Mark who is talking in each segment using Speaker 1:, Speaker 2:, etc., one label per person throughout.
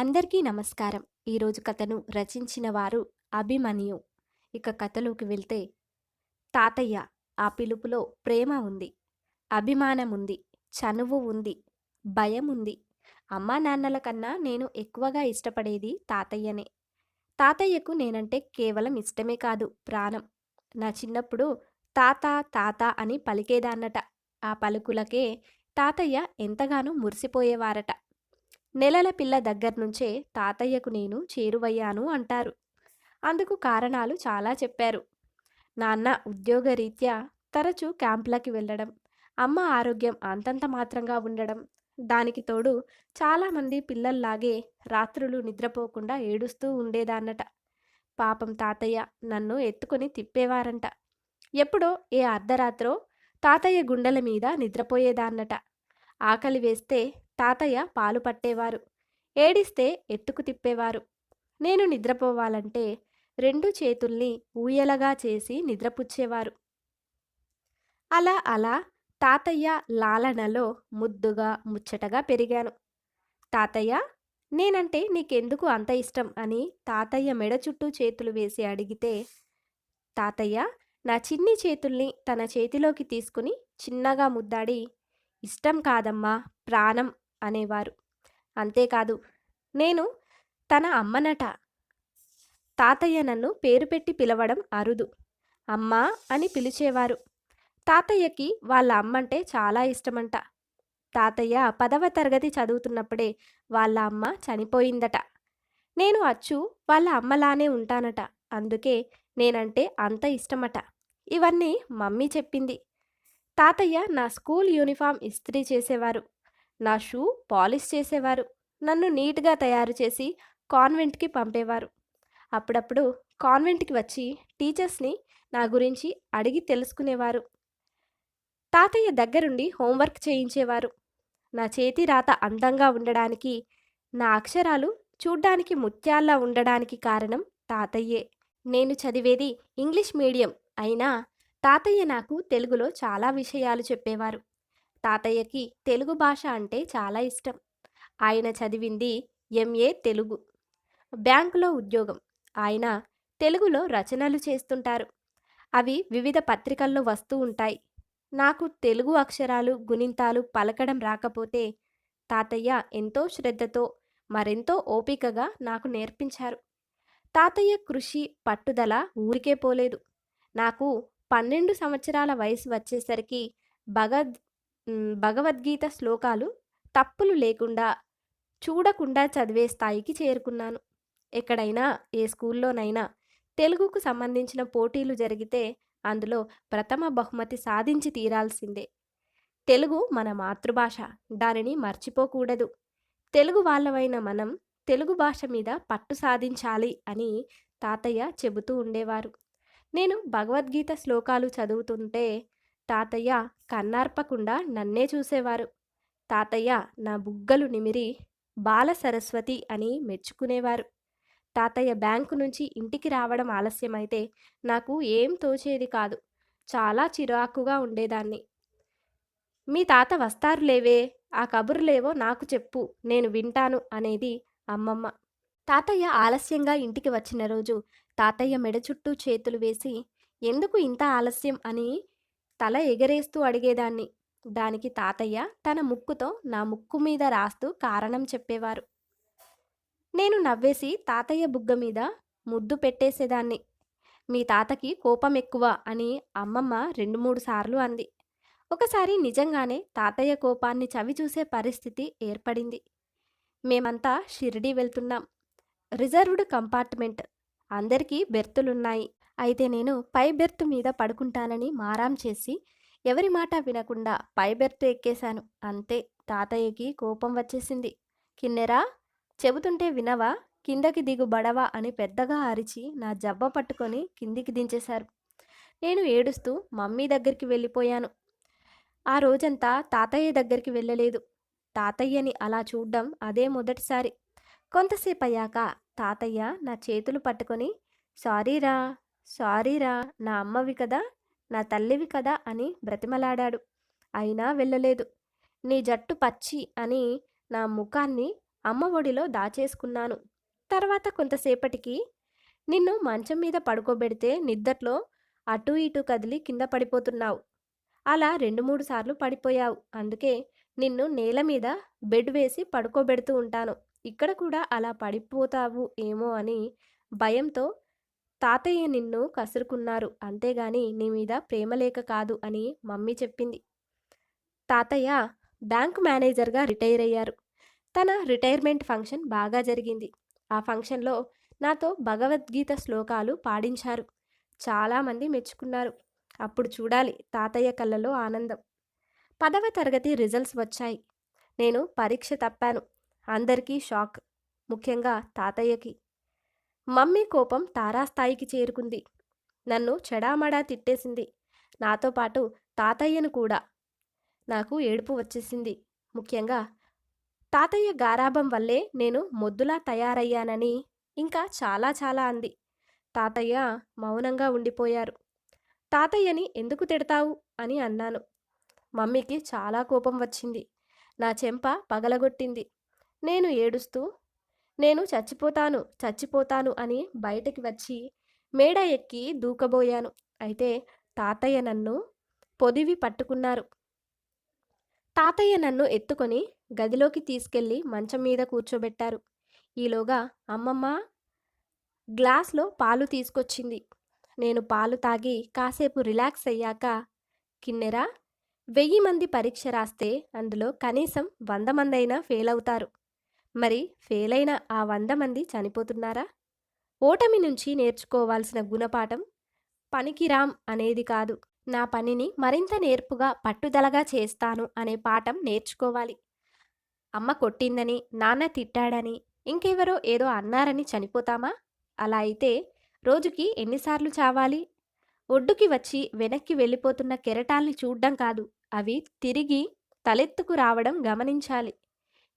Speaker 1: అందరికీ నమస్కారం. ఈరోజు కథను రచించిన వారు అభిమన్యు. ఇక కథలోకి వెళ్తే తాతయ్య ఆ పిలుపులో ప్రేమ ఉంది అభిమానం ఉంది చనువు ఉంది భయం ఉంది అమ్మా నాన్నల కన్నా నేను ఎక్కువగా ఇష్టపడేది తాతయ్యనే. తాతయ్యకు నేనంటే కేవలం ఇష్టమే కాదు ప్రాణం. నా చిన్నప్పుడు తాత తాత అని పలికేదాన్నట. ఆ పలుకులకే తాతయ్య ఎంతగానో మురిసిపోయేవారట. నెలల పిల్ల దగ్గర్నుంచే తాతయ్యకు నేను చేరువయ్యాను అంటారు. అందుకు కారణాలు చాలా చెప్పారు. నాన్న ఉద్యోగరీత్యా తరచూ క్యాంపులకి వెళ్ళడం అమ్మ ఆరోగ్యం అంతంత మాత్రంగా ఉండడం దానికి తోడు చాలామంది పిల్లల్లాగే రాత్రులు నిద్రపోకుండా ఏడుస్తూ ఉండేదాన్నట. పాపం తాతయ్య నన్ను ఎత్తుకొని తిప్పేవారంట. ఎప్పుడో ఏ అర్ధరాత్రో తాతయ్య గుండెల మీద నిద్రపోయేదాన్నట. ఆకలి వేస్తే తాతయ్య పాలు పట్టేవారు. ఏడిస్తే ఎత్తుకు తిప్పేవారు. నేను నిద్రపోవాలంటే రెండు చేతుల్ని ఊయలగా చేసి నిద్రపుచ్చేవారు. అలా అలా తాతయ్య లాలనలో ముద్దుగా ముచ్చటగా పెరిగాను. తాతయ్య నేనంటే నీకెందుకు అంత ఇష్టం అని తాతయ్య మెడ చుట్టూ చేతులు వేసి అడిగితే తాతయ్య నా చిన్ని చేతుల్ని తన చేతిలోకి తీసుకుని చిన్నగా ముద్దాడి ఇష్టం కాదమ్మా ప్రాణం అనేవారు. అంతేకాదు నేను తన అమ్మనట తాతయ్య నన్ను పేరు పెట్టి పిలవడం అరుదు. అమ్మా అని పిలిచేవారు. తాతయ్యకి వాళ్ళ అమ్మంటే చాలా ఇష్టమంట. తాతయ్య పదవ తరగతి చదువుతున్నప్పుడే వాళ్ళ అమ్మ చనిపోయిందట. నేను అచ్చు వాళ్ళ అమ్మలానే ఉంటానట. అందుకే నేనంటే అంత ఇష్టమట. ఇవన్నీ మమ్మీ చెప్పింది. తాతయ్య నా స్కూల్ యూనిఫామ్ ఇస్త్రీ చేసేవారు. నా షూ పాలిష్ చేసేవారు. నన్ను నీట్గా తయారు చేసి కాన్వెంట్కి పంపేవారు. అప్పుడప్పుడు కాన్వెంట్కి వచ్చి టీచర్స్ని నా గురించి అడిగి తెలుసుకునేవారు. తాతయ్య దగ్గరుండి హోంవర్క్ చేయించేవారు. నా చేతి రాత అందంగా ఉండడానికి నా అక్షరాలు చూడ్డానికి ముత్యాల్లా ఉండడానికి కారణం తాతయ్యే. నేను చదివేది ఇంగ్లీష్ మీడియం అయినా తాతయ్య నాకు తెలుగులో చాలా విషయాలు చెప్పేవారు. తాతయ్యకి తెలుగు భాష అంటే చాలా ఇష్టం. ఆయన చదివింది ఎంఏ తెలుగు. బ్యాంకులో ఉద్యోగం. ఆయన తెలుగులో రచనలు చేస్తుంటారు. అవి వివిధ పత్రికల్లో వస్తూ ఉంటాయి. నాకు తెలుగు అక్షరాలు గుణింతాలు పలకడం రాకపోతే తాతయ్య ఎంతో శ్రద్ధతో మరెంతో ఓపికగా నాకు నేర్పించారు. తాతయ్య కృషి పట్టుదల ఊరికే పోలేదు. నాకు పన్నెండు సంవత్సరాల వయసు వచ్చేసరికి భగద్ భగవద్గీత శ్లోకాలు తప్పులు లేకుండా చూడకుండా చదివే స్థాయికి చేరుకున్నాను. ఎక్కడైనా ఏ స్కూల్లోనైనా తెలుగుకు సంబంధించిన పోటీలు జరిగితే అందులో ప్రథమ బహుమతి సాధించి తీరాల్సిందే. తెలుగు మన మాతృభాష దానిని మర్చిపోకూడదు. తెలుగు వాళ్ళవైన మనం తెలుగు భాష మీద పట్టు సాధించాలి అని తాతయ్య చెబుతూ ఉండేవారు. నేను భగవద్గీత శ్లోకాలు చదువుతుంటే తాతయ్య కన్నార్పకుండా నన్నే చూసేవారు. తాతయ్య నా బుగ్గలు నిమిరి బాల సరస్వతి అని మెచ్చుకునేవారు. తాతయ్య బ్యాంకు నుంచి ఇంటికి రావడం ఆలస్యమైతే నాకు ఏం తోచేది కాదు. చాలా చిరాకుగా ఉండేదాన్ని. మీ తాత వస్తారు లేవే ఆ కబుర్లేవో నాకు చెప్పు నేను వింటాను అనేది అమ్మమ్మ. తాతయ్య ఆలస్యంగా ఇంటికి వచ్చిన రోజు తాతయ్య మెడ చుట్టూ చేతులు వేసి ఎందుకు ఇంత ఆలస్యం అని తల ఎగరేస్తూ అడిగేదాన్ని. దానికి తాతయ్య తన ముక్కుతో నా ముక్కు మీద రాస్తూ కారణం చెప్పేవారు. నేను నవ్వేసి తాతయ్య బుగ్గ మీద ముద్దు పెట్టేసేదాన్ని. మీ తాతకి కోపం ఎక్కువ అని అమ్మమ్మ రెండు మూడు సార్లు అంది. ఒకసారి నిజంగానే తాతయ్య కోపాన్ని చవి చూసే పరిస్థితి ఏర్పడింది. మేమంతా షిరిడి వెళ్తున్నాం. Reserved compartment. అందరికీ బెర్తులున్నాయి. అయితే నేను పై బెర్త్ మీద పడుకుంటానని మారాం చేసి ఎవరి మాట వినకుండా పై బెర్త్ ఎక్కేశాను. అంతే తాతయ్యకి కోపం వచ్చేసింది. కిన్నెరా చెబుతుంటే వినవా? కిందకి దిగు బడవా? అని పెద్దగా అరిచి నా జబ్బ పట్టుకొని కిందికి దించేశారు. నేను ఏడుస్తూ మమ్మీ దగ్గరికి వెళ్ళిపోయాను. ఆ రోజంతా తాతయ్య దగ్గరికి వెళ్ళలేదు. తాతయ్యని అలా చూడ్డం అదే మొదటిసారి. కొంతసేపు అయ్యాక తాతయ్య నా చేతులు పట్టుకొని సారీరా సారీరా నా అమ్మవి కదా నా తల్లివి కదా అని బ్రతిమలాడాడు. అయినా వెళ్ళలేదు. నీ జట్టు పచ్చి అని నా ముఖాన్ని అమ్మ ఒడిలో దాచేసుకున్నాను. తర్వాత కొంతసేపటికి నిన్ను మంచం మీద పడుకోబెడితే నిద్దట్లో అటూ ఇటూ కదిలి కింద పడిపోతున్నావు. అలా రెండు మూడు సార్లు పడిపోయావు. అందుకే నిన్ను నేల మీద బెడ్ వేసి పడుకోబెడుతూ ఉంటాను. ఇక్కడ కూడా అలా పడిపోతావు ఏమో అని భయంతో తాతయ్య నిన్ను కసురుకున్నారు. అంతేగాని నీ మీద ప్రేమ లేక కాదు అని మమ్మీ చెప్పింది. తాతయ్య బ్యాంక్ మేనేజర్గా రిటైర్ అయ్యారు. తన రిటైర్మెంట్ ఫంక్షన్ బాగా జరిగింది. ఆ ఫంక్షన్లో నాతో భగవద్గీత శ్లోకాలు పాడించారు. చాలామంది మెచ్చుకున్నారు. అప్పుడు చూడాలి తాతయ్య కళ్ళలో ఆనందం. పదవ తరగతి రిజల్ట్స్ వచ్చాయి. నేను పరీక్ష తప్పాను. అందరికీ షాక్. ముఖ్యంగా తాతయ్యకి. మమ్మీ కోపం తారాస్థాయికి చేరుకుంది. నన్ను చెడామడా తిట్టేసింది. నాతో పాటు తాతయ్యను కూడా. నాకు ఏడుపు వచ్చేసింది. ముఖ్యంగా తాతయ్య గారాభం వల్లే నేను మొద్దులా తయారయ్యానని ఇంకా చాలా చాలా అంది. తాతయ్య మౌనంగా ఉండిపోయారు. తాతయ్యని ఎందుకు తిడతావు? అని అన్నాను. మమ్మీకి చాలా కోపం వచ్చింది. నా చెంప పగలగొట్టింది. నేను ఏడుస్తూ నేను చచ్చిపోతాను చచ్చిపోతాను అని బయటికి వచ్చి మేడ ఎక్కి దూకబోయాను. అయితే తాతయ్య నన్ను పొదివి పట్టుకున్నారు. తాతయ్య నన్ను ఎత్తుకొని గదిలోకి తీసుకెళ్ళి మంచం మీద కూర్చోబెట్టారు. ఈలోగా అమ్మమ్మ గ్లాస్లో పాలు తీసుకొచ్చింది. నేను పాలు తాగి కాసేపు రిలాక్స్ అయ్యాక కిన్నెరా వెయ్యి మంది పరీక్ష రాస్తే అందులో కనీసం వంద మంది అయినా ఫెయిల్ అవుతారు మరి ఫెయిల్ అయిన ఆ వంద మంది చనిపోతున్నారా? ఓటమి నుంచి నేర్చుకోవాల్సిన గుణపాఠం పనికిరామ్ అనేది కాదు. నా పనిని మరింత నేర్పుగా పట్టుదలగా చేస్తాను అనే పాఠం నేర్చుకోవాలి. అమ్మ కొట్టిందని నాన్న తిట్టాడని ఇంకెవరో ఏదో అన్నారని చనిపోతామా? అలా అయితే రోజుకి ఎన్నిసార్లు చావాలి? ఒడ్డుకి వచ్చి వెనక్కి వెళ్ళిపోతున్న కెరటాల్ని చూడ్డం కాదు. అవి తిరిగి తలెత్తుకు రావడం గమనించాలి.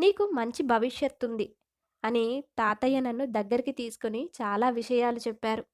Speaker 1: నీకు మంచి భవిష్యత్తుంది అని తాతయ్య నన్ను దగ్గరికి తీసుకుని చాలా విషయాలు చెప్పారు.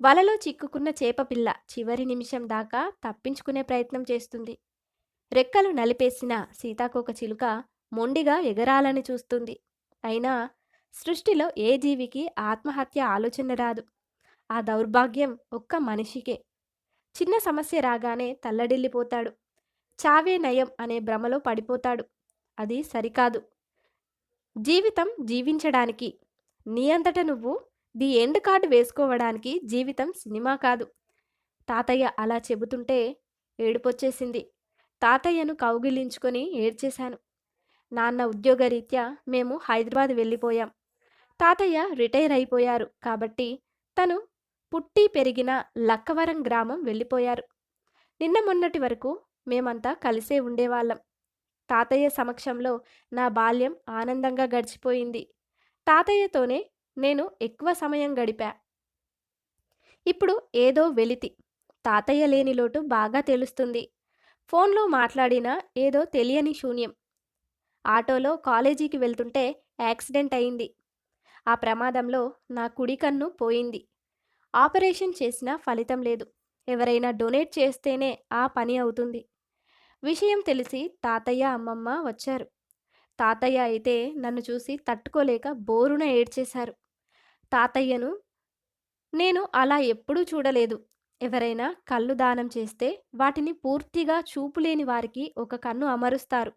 Speaker 1: వలలో చిక్కుకున్న చేపపిల్ల చివరి నిమిషం దాకా తప్పించుకునే ప్రయత్నం చేస్తుంది. రెక్కలు నలిపేసిన సీతాకోక చిలుక మొండిగా ఎగరాలని చూస్తుంది. అయినా సృష్టిలో ఏ జీవికి ఆత్మహత్య ఆలోచన రాదు. ఆ దౌర్భాగ్యం ఒక్క మనిషికే. చిన్న సమస్య రాగానే తల్లడిల్లిపోతాడు. చావే నయం అనే భ్రమలో పడిపోతాడు. అది సరికాదు. జీవితం జీవించడానికి. నీ అంతట నువ్వు ది ఎండ్ కార్డు వేసుకోవడానికి జీవితం సినిమా కాదు. తాతయ్య అలా చెబుతుంటే ఏడుపొచ్చేసింది. తాతయ్యను కౌగిలించుకొని ఏడ్చేశాను. నాన్న ఉద్యోగరీత్యా మేము హైదరాబాద్ వెళ్ళిపోయాం. తాతయ్య రిటైర్ అయిపోయారు కాబట్టి తను పుట్టి పెరిగిన లక్కవరం గ్రామం వెళ్ళిపోయారు. నిన్న మొన్నటి వరకు మేమంతా కలిసే ఉండేవాళ్ళం. తాతయ్య సమక్షంలో నా బాల్యం ఆనందంగా గడిచిపోయింది. తాతయ్యతోనే నేను ఎక్కువ సమయం గడిపా. ఇప్పుడు ఏదో వెలితి. తాతయ్య లేని లోటు బాగా తెలుస్తుంది. ఫోన్లో మాట్లాడినా ఏదో తెలియని శూన్యం. ఆటోలో కాలేజీకి వెళ్తుంటే యాక్సిడెంట్ అయింది. ఆ ప్రమాదంలో నా కుడి కన్ను పోయింది. ఆపరేషన్ చేసినా ఫలితం లేదు. ఎవరైనా డొనేట్ చేస్తేనే ఆ పని అవుతుంది. విషయం తెలిసి తాతయ్య అమ్మమ్మ వచ్చారు. తాతయ్య అయితే నన్ను చూసి తట్టుకోలేక బోరున ఏడ్చేశారు. తాతయ్యను నేను అలా ఎప్పుడూ చూడలేదు. ఎవరైనా కళ్ళు దానం చేస్తే వాటిని పూర్తిగా చూపులేని వారికి ఒక కన్ను అమరుస్తారు.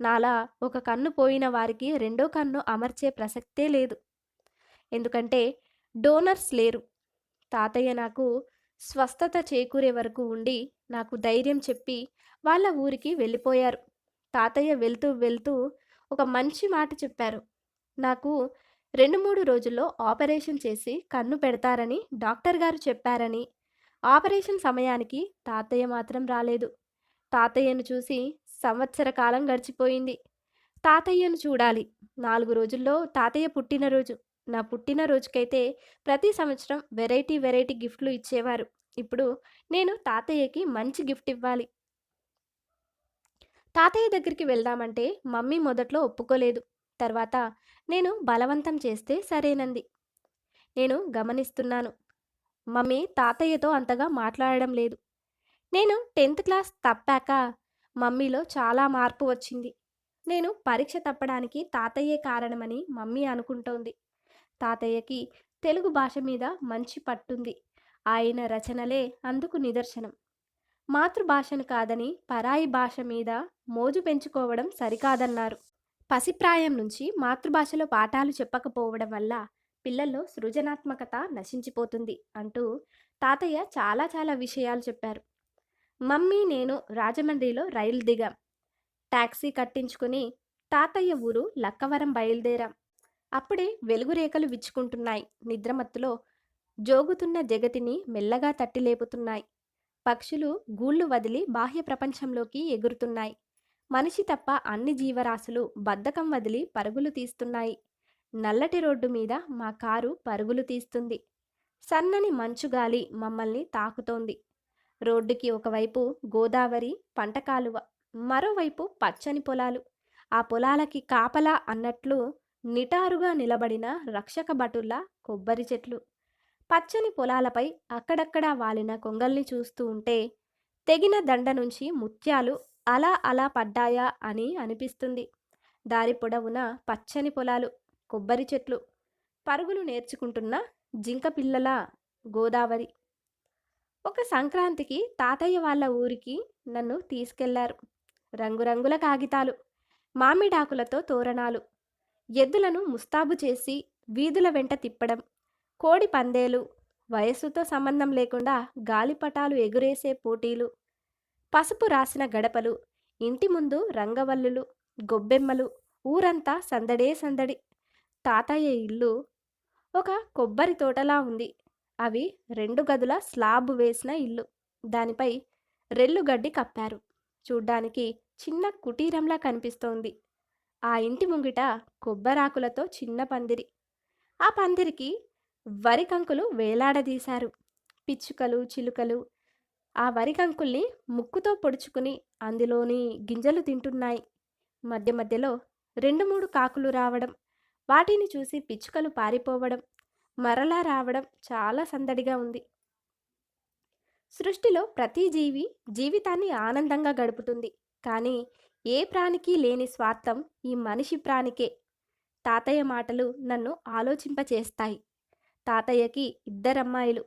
Speaker 1: నాలా ఒక కన్ను పోయిన వారికి రెండో కన్ను అమర్చే ప్రసక్తే లేదు. ఎందుకంటే డోనర్స్ లేరు. తాతయ్య నాకు స్వస్థత చేకూరే వరకు ఉండి నాకు ధైర్యం చెప్పి వాళ్ళ ఊరికి వెళ్ళిపోయారు. తాతయ్య వెళ్తూ వెళ్తూ ఒక మంచి మాట చెప్పారు. నాకు రెండు మూడు రోజుల్లో ఆపరేషన్ చేసి కన్ను పెడతారని డాక్టర్ గారు చెప్పారని. ఆపరేషన్ సమయానికి తాతయ్య మాత్రం రాలేదు. తాతయ్యను చూసి సంవత్సర కాలం గడిచిపోయింది. తాతయ్యను చూడాలి. నాలుగు రోజుల్లో తాతయ్య పుట్టినరోజు. నా పుట్టినరోజుకైతే ప్రతి సంవత్సరం వెరైటీ వెరైటీ గిఫ్ట్లు ఇచ్చేవారు. ఇప్పుడు నేను తాతయ్యకి మంచి గిఫ్ట్ ఇవ్వాలి. తాతయ్య దగ్గరికి వెళ్దామంటే మమ్మీ మొదట్లో ఒప్పుకోలేదు. తర్వాత నేను బలవంతం చేస్తే సరేనంది. నేను గమనిస్తున్నాను. మమ్మీ తాతయ్యతో అంతగా మాట్లాడడం లేదు. నేను టెన్త్ క్లాస్ తప్పాక మమ్మీలో చాలా మార్పు వచ్చింది. నేను పరీక్ష తప్పడానికి తాతయ్యే కారణమని మమ్మీ అనుకుంటోంది. తాతయ్యకి తెలుగు భాష మీద మంచి పట్టుంది. ఆయన రచనలే అందుకు నిదర్శనం. మాతృభాషను కాదని పరాయి భాష మీద మోజు పెంచుకోవడం సరికాదన్నారు. పసిప్రాయం నుంచి మాతృభాషలో పాఠాలు చెప్పకపోవడం వల్ల పిల్లల్లో సృజనాత్మకత నశించిపోతుంది అంటూ తాతయ్య చాలా చాలా విషయాలు చెప్పారు. మమ్మీ నేను రాజమండ్రిలో రైలు దిగాం. ట్యాక్సీ కట్టించుకుని తాతయ్య ఊరు లక్కవరం బయలుదేరాం. అప్పుడే వెలుగు రేఖలు విచ్చుకుంటున్నాయి. నిద్రమత్తులో జోగుతున్న జగతిని మెల్లగా తట్టి లేపుతున్నాయి పక్షులు గూళ్ళు వదిలి బాహ్య ప్రపంచంలోకి ఎగురుతున్నాయి. మనిషి తప్ప అన్ని జీవరాశులు బద్ధకం వదిలి పరుగులు తీస్తున్నాయి. నల్లటి రోడ్డు మీద మా కారు పరుగులు తీస్తుంది. సన్నని మంచుగాలి మమ్మల్ని తాకుతోంది. రోడ్డుకి ఒకవైపు గోదావరి పంట కాలువ మరోవైపు పచ్చని పొలాలు. ఆ పొలాలకి కాపలా అన్నట్లు నిటారుగా నిలబడిన రక్షక భటుల్లా కొబ్బరి చెట్లు. పచ్చని పొలాలపై అక్కడక్కడా వాలిన కొంగల్ని చూస్తూ ఉంటే తెగిన దండ నుంచి ముత్యాలు అలా అలా పడ్డాయా అని అనిపిస్తుంది. దారి పొడవున పచ్చని పొలాలు కొబ్బరి చెట్లు పరుగులు నేర్చుకుంటున్న జింక పిల్లల గోదావరి. ఒక సంక్రాంతికి తాతయ్య వాళ్ళ ఊరికి నన్ను తీసుకెళ్ళారు. రంగురంగుల కాగితాలు మామిడాకులతో తోరణాలు ఎద్దులను ముస్తాబు చేసి వీధుల వెంట తిప్పడం. కోడి పందేలు వయస్సుతో సంబంధం లేకుండా గాలిపటాలు ఎగురేసే పోటీలు. పసుపు రాసిన గడపలు ఇంటి ముందు రంగవల్లులు గొబ్బెమ్మలు ఊరంతా సందడే సందడి. తాతయ్య ఇల్లు ఒక కొబ్బరి తోటలా ఉంది. అవి రెండు గదుల స్లాబ్ వేసిన ఇల్లు. దానిపై రెల్లు గడ్డి కప్పారు. చూడ్డానికి చిన్న కుటీరంలా కనిపిస్తోంది. ఆ ఇంటి ముంగిట కొబ్బరాకులతో చిన్న పందిరి. ఆ పందిరికి వరి కంకులు వేలాడదీశారు. పిచ్చుకలు చిలుకలు ఆ వరి కంకుల్ని ముక్కుతో పొడుచుకుని అందులోని గింజలు తింటున్నాయి. మధ్య మధ్యలో రెండు మూడు కాకులు రావడం వాటిని చూసి పిచ్చుకలు పారిపోవడం మరలా రావడం చాలా సందడిగా ఉంది. సృష్టిలో ప్రతి జీవి జీవితాన్ని ఆనందంగా గడుపుతుంది. కానీ ఏ ప్రాణికి లేని స్వార్థం ఈ మనిషి ప్రాణికే. తాతయ్య మాటలు నన్ను ఆలోచింపచేస్తాయి. తాతయ్యకి ఇద్దరమ్మాయిలు.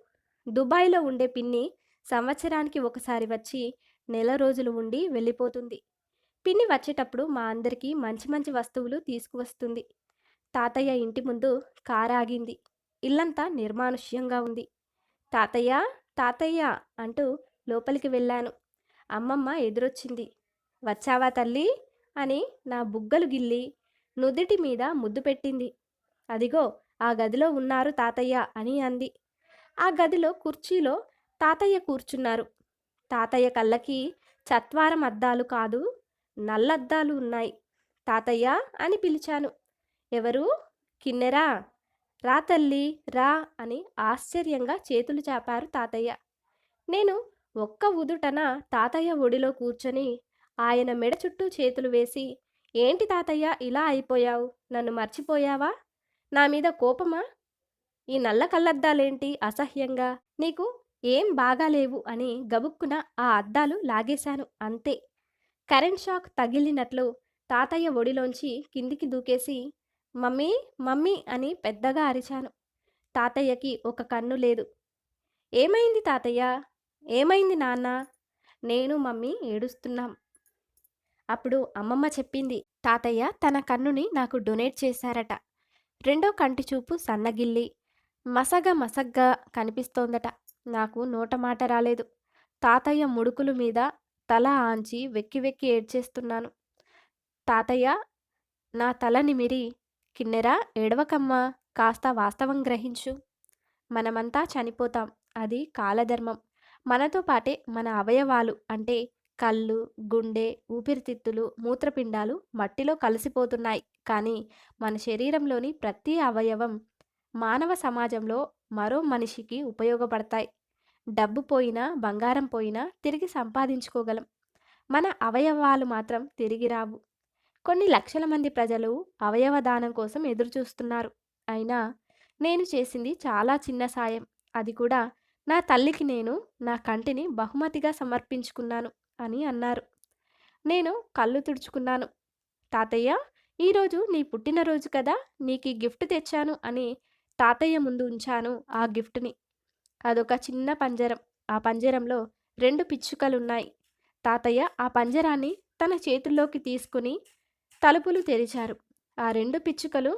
Speaker 1: దుబాయ్లో ఉండే పిన్ని సంవత్సరానికి ఒకసారి వచ్చి నెల రోజులు ఉండి వెళ్ళిపోతుంది. పిన్ని వచ్చేటప్పుడు మా అందరికీ మంచి మంచి వస్తువులు తీసుకువస్తుంది. తాతయ్య ఇంటి ముందు కారు ఆగింది ఇల్లంతా నిర్మానుష్యంగా ఉంది. తాతయ్య తాతయ్య అంటూ లోపలికి వెళ్ళాను. అమ్మమ్మ ఎదురొచ్చింది. వచ్చావా తల్లి? అని నా బుగ్గలు గిల్లి నుదిటి మీద ముద్దు పెట్టింది. అదిగో ఆ గదిలో ఉన్నారు తాతయ్య అని అంది. ఆ గదిలో కుర్చీలో తాతయ్య కూర్చున్నారు. తాతయ్య కళ్ళకి చత్వారం అద్దాలు కాదు నల్లద్దాలు ఉన్నాయి. తాతయ్య అని పిలిచాను. ఎవరు? కిన్నెరా? రా తల్లి రా అని ఆశ్చర్యంగా చేతులు చాపారు తాతయ్య. నేను ఒక్క ఉదుటన తాతయ్య ఒడిలో కూర్చొని ఆయన మెడ చుట్టూ చేతులు వేసి ఏంటి తాతయ్య ఇలా అయిపోయావు? నన్ను మర్చిపోయావా? నా మీద కోపమా? ఈ నల్ల కళ్ళద్దాలేంటి అసహ్యంగా? నీకు ఏం బాగాలేవు అని గబుక్కున ఆ అద్దాలు లాగేశాను అంతే. కరెంట్ షాక్ తగిలినట్లు తాతయ్య ఒడిలోంచి కిందికి దూకేసి మమ్మీ మమ్మీ అని పెద్దగా అరిచాను. తాతయ్యకి ఒక కన్ను లేదు. ఏమైంది తాతయ్య? ఏమైంది నాన్న? నేను మమ్మీ ఏడుస్తున్నాం. అప్పుడు అమ్మమ్మ చెప్పింది తాతయ్య తన కన్నుని నాకు డొనేట్ చేశారట. రెండో కంటి చూపు సన్నగిల్లి. మసగ మసగ్గా కనిపిస్తోందట. నాకు నోట మాట రాలేదు. తాతయ్య ముడుకులు మీద తల ఆంచి వెక్కి వెక్కి ఏడ్చేస్తున్నాను. తాతయ్య నా తల నిమిరి కిన్నెరా ఏడవకమ్మా. కాస్త వాస్తవం గ్రహించు. మనమంతా చనిపోతాం. అది కాలధర్మం. మనతో పాటే మన అవయవాలు అంటే కళ్ళు గుండె ఊపిరితిత్తులు మూత్రపిండాలు మట్టిలో కలిసిపోతున్నాయి. కానీ మన శరీరంలోని ప్రతి అవయవం మానవ సమాజంలో మరో మనిషికి ఉపయోగపడతాయి. డబ్బు పోయినా బంగారం పోయినా తిరిగి సంపాదించుకోగలం. మన అవయవాలు మాత్రం తిరిగి రావు. కొన్ని లక్షల మంది ప్రజలు అవయవ దానం కోసం ఎదురుచూస్తున్నారు. అయినా నేను చేసింది చాలా చిన్న సాయం. అది కూడా నా తల్లికి నేను నా కంటిని బహుమతిగా సమర్పించుకున్నాను అని అన్నారు. నేను కళ్ళు తుడుచుకున్నాను. తాతయ్య ఈరోజు నీ పుట్టినరోజు కదా నీకు ఈ గిఫ్ట్ తెచ్చాను అని తాతయ్య ముందు ఉంచాను ఆ గిఫ్ట్ని. అదొక చిన్న పంజరం. ఆ పంజరంలో రెండు పిచ్చుకలున్నాయి. తాతయ్య ఆ పంజరాన్ని తన చేతుల్లోకి తీసుకుని తలుపులు తెరిచారు. ఆ రెండు పిచ్చుకలు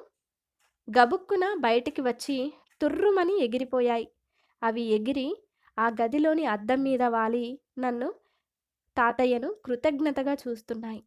Speaker 1: గబుక్కున బయటికి వచ్చి తుర్రుమని ఎగిరిపోయాయి. అవి ఎగిరి ఆ గదిలోని అద్దం మీద వాలి నన్ను తాతయ్యను కృతజ్ఞతగా చూస్తున్నాయి.